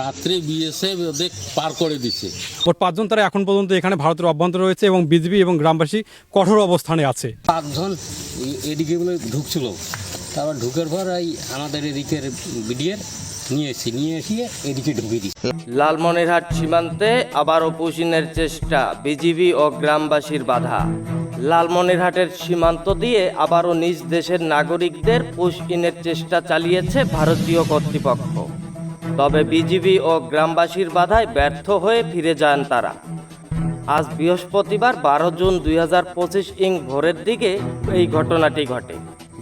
রাত্রে বিএসএফ ওদের পার করে দিছে। মোট পাঁচজন তারা এখন পর্যন্ত এখানে ভারতের অভ্যন্তরে রয়েছে এবং বিজেপি এবং গ্রামবাসী কঠোর অবস্থানে আছে। পাঁচজন এদিকে বলে ঢুকছিল। তারপর ঢুকের পর এই আমাদের এদিকের বিডিএর নিয়ে এসি নিয়ে এসিয়ে এদিকে ঢুকিয়ে দিচ্ছে লালমনিরহাট সীমান্তে আবারও পুশিনের চেষ্টা বিজিবি ও গ্রামবাসীর বাধা। লালমনিরহাটের সীমান্ত দিয়ে আবারও নিজ দেশের নাগরিকদের পুশ ইনের চেষ্টা চালিয়েছে ভারতীয় কর্তৃপক্ষ। তবে বিজিবি ও গ্রামবাসীর বাধায় ব্যর্থ হয়ে ফিরে যান তারা। আজ বৃহস্পতিবার বারো জুন দুই হাজার পঁচিশ ইং ভোরের দিকে এই ঘটনাটি ঘটে।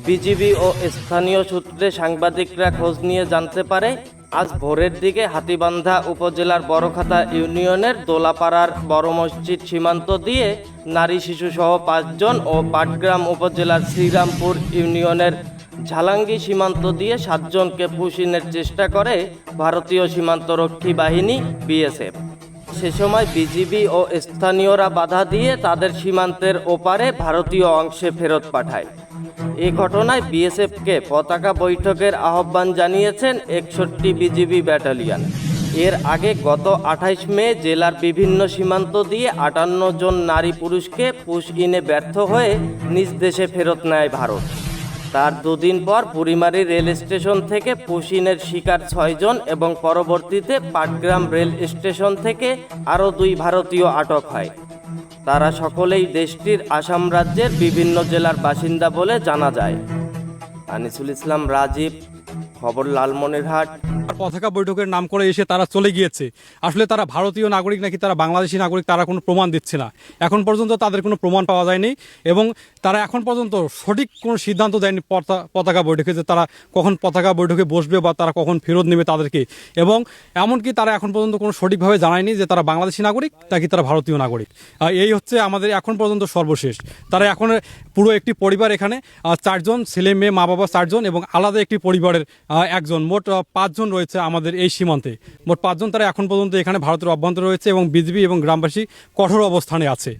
বিজিবি ও স্থানীয় সূত্রে সাংবাদিকরা খোঁজ নিয়ে জানতে পারে, আজ ভোরের দিকে হাতিবান্ধা উপজেলার বড়খাতা ইউনিয়নের দোলাপাড়ার বড় মসজিদ সীমান্ত দিয়ে নারী, শিশুসহ পাঁচজন ও পাটগ্রাম উপজেলার শ্রীরামপুর ইউনিয়নের ঝালাঙ্গি সীমান্ত দিয়ে সাতজনকে পুশিনের চেষ্টা করে ভারতীয় সীমান্তরক্ষী বাহিনী বিএসএফ। সে সময় বিজিবি ও স্থানীয়রা বাধা দিয়ে তাদের সীমান্তের ওপারে ভারতীয় অংশে ফেরত পাঠায়। এ ঘটনায় বিএসএফকে পতাকা বৈঠকের আহ্বান জানিয়েছেন একষট্টি বিজিবি ব্যাটালিয়ন। এর আগে গত আঠাইশ মে জেলার বিভিন্ন সীমান্ত দিয়ে আটান্ন জন নারী পুরুষকে পুশ ইনে ব্যর্থ হয়ে নিজ দেশে ফেরত নেয় ভারত। তার দুদিন পর বুড়িমারি রেল স্টেশন থেকে পুশিনের শিকার ছয়জন এবং পরবর্তীতে পাটগ্রাম রেল স্টেশন থেকে আরও দুই ভারতীয় আটক হয়। তারা সকলেই দেশটির আসাম রাজ্যের বিভিন্ন জেলার বাসিন্দা বলে জানা যায়। আনিসুল ইসলাম রাজীব, খবর লালমনিরহাট। পতাকা বৈঠকের নাম করে এসে তারা চলে গিয়েছে। আসলে তারা ভারতীয় নাগরিক নাকি তারা বাংলাদেশি নাগরিক তারা কোনো প্রমাণ দিচ্ছে না। এখন পর্যন্ত তাদের কোনো প্রমাণ পাওয়া যায়নি এবং তারা এখন পর্যন্ত সঠিক কোনো সিদ্ধান্ত দেয়নি পতা- পতাকা বৈঠকে যে তারা কখন পতাকা বৈঠকে বসবে বা তারা কখন ফেরত নেবে তাদেরকে। এবং এমনকি তারা এখন পর্যন্ত কোনো সঠিকভাবে জানায়নি যে তারা বাংলাদেশি নাগরিক নাকি তারা ভারতীয় নাগরিক। এই হচ্ছে আমাদের এখন পর্যন্ত সর্বশেষ। তারা এখন পুরো একটি পরিবার এখানে চারজন ছেলে, মেয়ে মা বাবা চারজন এবং আলাদা একটি পরিবারের একজন। মোট পাঁচজন পাঁচজন রয়েছে আমাদের এই সীমান্তে। মোট পাঁচজন তারা এখন পর্যন্ত এখানে ভারতের অভ্যন্তরে রয়েছে এবং বিজেপি এবং গ্রামবাসী কঠোর অবস্থানে আছে।